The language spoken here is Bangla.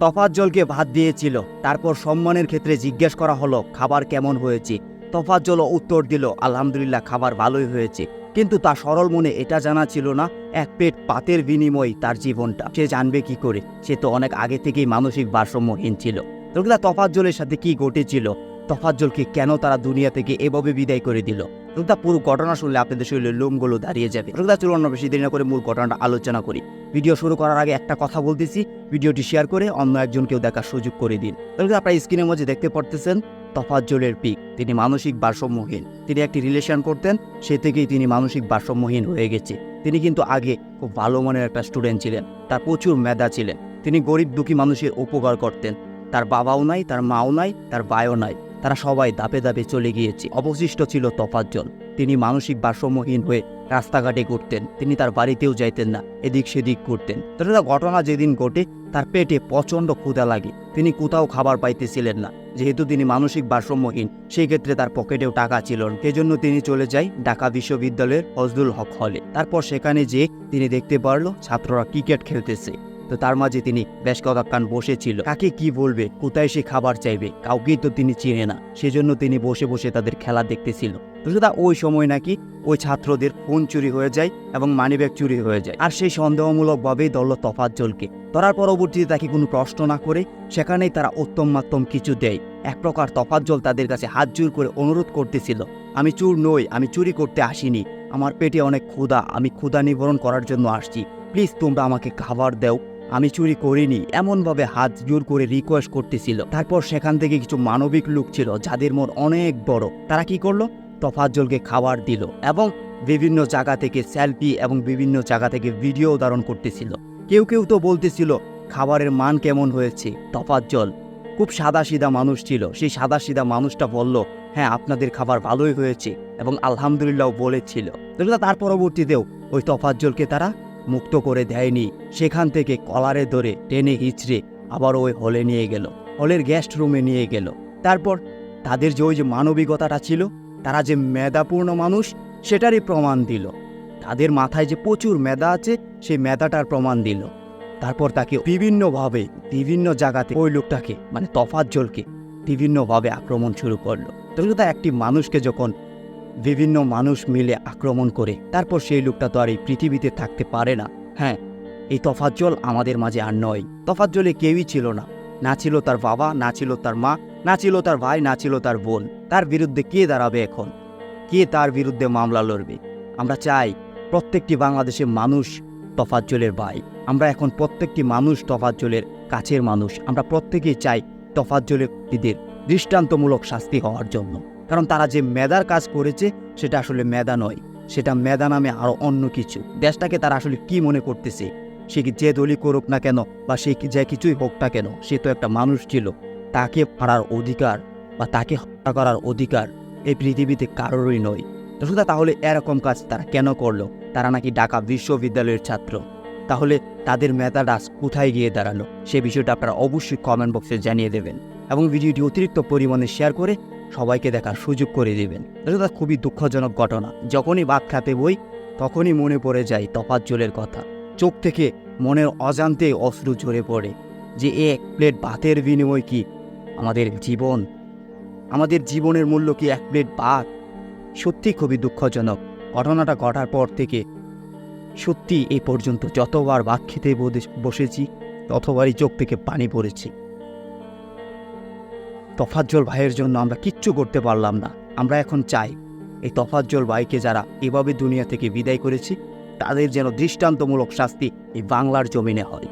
তফাজ্জলকে ভাত দিয়েছিল। তারপর সম্মানের ক্ষেত্রে জিজ্ঞেস করা হলো, খাবার কেমন হয়েছে? তফাজ্জলও উত্তর দিল, আলহামদুলিল্লাহ, খাবার ভালোই হয়েছে। কিন্তু তার সরল মনে এটা জানা ছিল না, এক পেট পাতের বিনিময়ে তার জীবনটা। সে জানবে কি করে? সে তো অনেক আগে থেকেই মানসিক ভারসাম্যহীন ছিল। তোমরা তফাজ্জলের সাথে কি ঘটেছিল? তফাজ্জলকে কেন তারা দুনিয়া থেকে এভাবে বিদায় করে দিল? তোমরা পুরো ঘটনা শুনলে আপনাদের শরীরের লোমগুলো দাঁড়িয়ে যাবে। তোমরা চলুন বেশি দেরি না করে মূল ঘটনাটা আলোচনা করি। ভিডিও শুরু করার আগে একটা কথা বলতেছি। ভিডিওটি শেয়ার করে অন্য একজনকেও দেখার সুযোগ করে দিন। আপনারা স্ক্রিনের মধ্যে দেখতে পারতেছেন তফাজ্জলের পিক। তিনি মানসিক ভারসাম্যহীন। তিনি একটি রিলেশন করতেন, সে থেকেই তিনি মানসিক ভারসাম্যহীন হয়ে গেছে। তিনি কিন্তু আগে খুব ভালো মনের একটা স্টুডেন্ট ছিলেন, তার প্রচুর মেধা ছিলেন। তিনি গরিব দুঃখী মানুষের উপকার করতেন। তার বাবাও নাই, তার মাও নাই, তার ভাইও নাই। তারা সবাই দাপে দাপে চলে গিয়েছে। অবশিষ্ট ছিল তফাজ্জল। তিনি মানসিক ভারসাম্যহীন হয়ে রাস্তাঘাটে ঘুরতেন। তিনি তার বাড়িতেও যাইতেন না, এদিক সেদিক ঘুরতেন। তবে ঘটনা যেদিন ঘটে, তার পেটে প্রচণ্ড ক্ষুধা লাগে। তিনি কোথাও খাবার পাইতেছিলেন না। যেহেতু তিনি মানসিক ভারসাম্যহীন সেই ক্ষেত্রে তার পকেটেও টাকা ছিল না। সেজন্য তিনি চলে যায় ঢাকা বিশ্ববিদ্যালয়ের ফজলুল হক হলে। তারপর সেখানে যে তিনি দেখতে পারল ছাত্ররা ক্রিকেট খেলতেছে। তো তার মাঝে তিনি বেশ কতক্ষণ বসেছিল। কাকে কি বলবে, কোথায় সে খাবার চাইবে, কাউকেই তো তিনি চিনে না। সেজন্য তিনি বসে বসে তাদের খেলা দেখতেছিল। সেটা ওই সময় নাকি ওই ছাত্রদের ফোন চুরি হয়ে যায় এবং মানিব্যাগ চুরি হয়ে যায়। আর সেই সন্দেহমূলকভাবেই ধরল তফাজ্জলকে ধরার পরবর্তীতে তাকে কোনো প্রশ্ন না করে সেখানেই তারা উত্তম মাত্তম কিছু দেয়। এক প্রকার তফাজ্জল তাদের কাছে হাত জোর করে অনুরোধ করতেছিল, আমি চুর নই, আমি চুরি করতে আসিনি। আমার পেটে অনেক ক্ষুধা, আমি ক্ষুধা নিবারণ করার জন্য আসছি। প্লিজ তোমরা আমাকে খাবার দাও। আমি চুরি করিনি, এমনভাবে হাত জোর করে রিকোয়েস্ট করতেছিল। তারপর সেখান থেকে কিছু মানবিক লোক ছিল, যাদের মন অনেক বড়। তারা কি করল? তফাজ্জলকে খাবার দিল এবং বিভিন্ন জায়গা থেকে সেলফি এবং বিভিন্ন জায়গা থেকে ভিডিও ধারণ করতেছিল। কেউ কেউ তো বলতেছিল, খাবারের মান কেমন হয়েছে? তফাজ্জল খুব সাদাসিধা মানুষ ছিল। সেই সাদাসিধা মানুষটা বলল হ্যাঁ আপনাদের খাবার ভালোই হয়েছে এবং আলহামদুলিল্লাহ বলেছিল। তার পরবর্তীতেও ওই তফাজ্জলকে তারা মুক্ত করে দেয়নি। সেখান থেকে কলারে ধরে টেনে হিচড়ে আবার ওই হলে নিয়ে গেল। হলের গেস্ট রুমে নিয়ে গেল। তারপর তাদের যে ওই যে মানবিকতাটা ছিল, তারা যে মেধাপূর্ণ মানুষ, সেটারই প্রমাণ দিল। তাদের মাথায় যে প্রচুর মেধা আছে, সেই মেধাটার প্রমাণ দিল। তারপর তাকে বিভিন্নভাবে, বিভিন্ন জায়গাতে ওই লোকটাকে মানে তফাজ্জলকে বিভিন্নভাবে আক্রমণ শুরু করল। তো একটি মানুষকে যখন বিভিন্ন মানুষ মিলে আক্রমণ করে, তারপর সেই লোকটা তো আর এই পৃথিবীতে থাকতে পারে না। হ্যাঁ এই তফাজ্জল আমাদের মাঝে আর নয়। তফাজ্জলে কেউই ছিল না। না ছিল তার বাবা, না ছিল তার মা, না ছিল তার ভাই, না ছিল তার বোন। তার বিরুদ্ধে কে দাঁড়াবে এখন? কে তার বিরুদ্ধে মামলা লড়বে? আমরা চাই প্রত্যেকটি বাংলাদেশের মানুষ তফাজ্জলের ভাই। আমরা এখন প্রত্যেকটি মানুষ তফাজ্জলের কাছের মানুষ। আমরা প্রত্যেকেই চাই তফাজ্জলের দৃষ্টান্তমূলক শাস্তি হওয়ার জন্য। কারণ তারা যে মেধার কাজ করেছে, সেটা আসলে মেধা নয়। সেটা মেধা নামে আরও অন্য কিছু। দেশটাকে তারা আসলে কি মনে করতেছে? সে কি যে দলই করুক না কেন বা সে যে কিছুই হোক না কেন, সে তো একটা মানুষ ছিল। তাকে মারার অধিকার বা তাকে হত্যা করার অধিকার এই পৃথিবীতে কারোরই নয়। সুতরাং তাহলে এরকম কাজ তারা কেন করল? তারা নাকি ঢাকা বিশ্ববিদ্যালয়ের ছাত্র। তাহলে তাদের মেধাটা কোথায় গিয়ে দাঁড়াল? সে বিষয়টা আপনারা অবশ্যই কমেন্ট বক্সে জানিয়ে দেবেন। এবং ভিডিওটি অতিরিক্ত পরিমাণে শেয়ার করে সবাইকে দেখার সুযোগ করে দেবেন। এটা খুবই দুঃখজনক ঘটনা। যখনই ভাত খাতে বই, তখনই মনে পড়ে যায় তফাজ্জলের কথা। চোখ থেকে মনের অজান্তে অশ্রু ঝরে পড়ে যে এক প্লেট ভাতের বিনিময় কি? আমাদের জীবন, আমাদের জীবনের মূল্য কি এক প্লেট ভাত? সত্যি খুবই দুঃখজনক। ঘটনাটা ঘটার পর থেকে সত্যি এই পর্যন্ত যতবার ভাত খেতে বদে- বসেছি, ততবারই চোখ থেকে পানি পড়েছে। তফাজ্জল ভাইয়ের জন্য আমরা কিচ্ছু করতে পারলাম না। আমরা এখন চাই, এই তফাজ্জল ভাইকে যারা এভাবে দুনিয়া থেকে বিদায় করেছি, তাদের যেন দৃষ্টান্তমূলক শাস্তি এই বাংলার জমিনে হয়।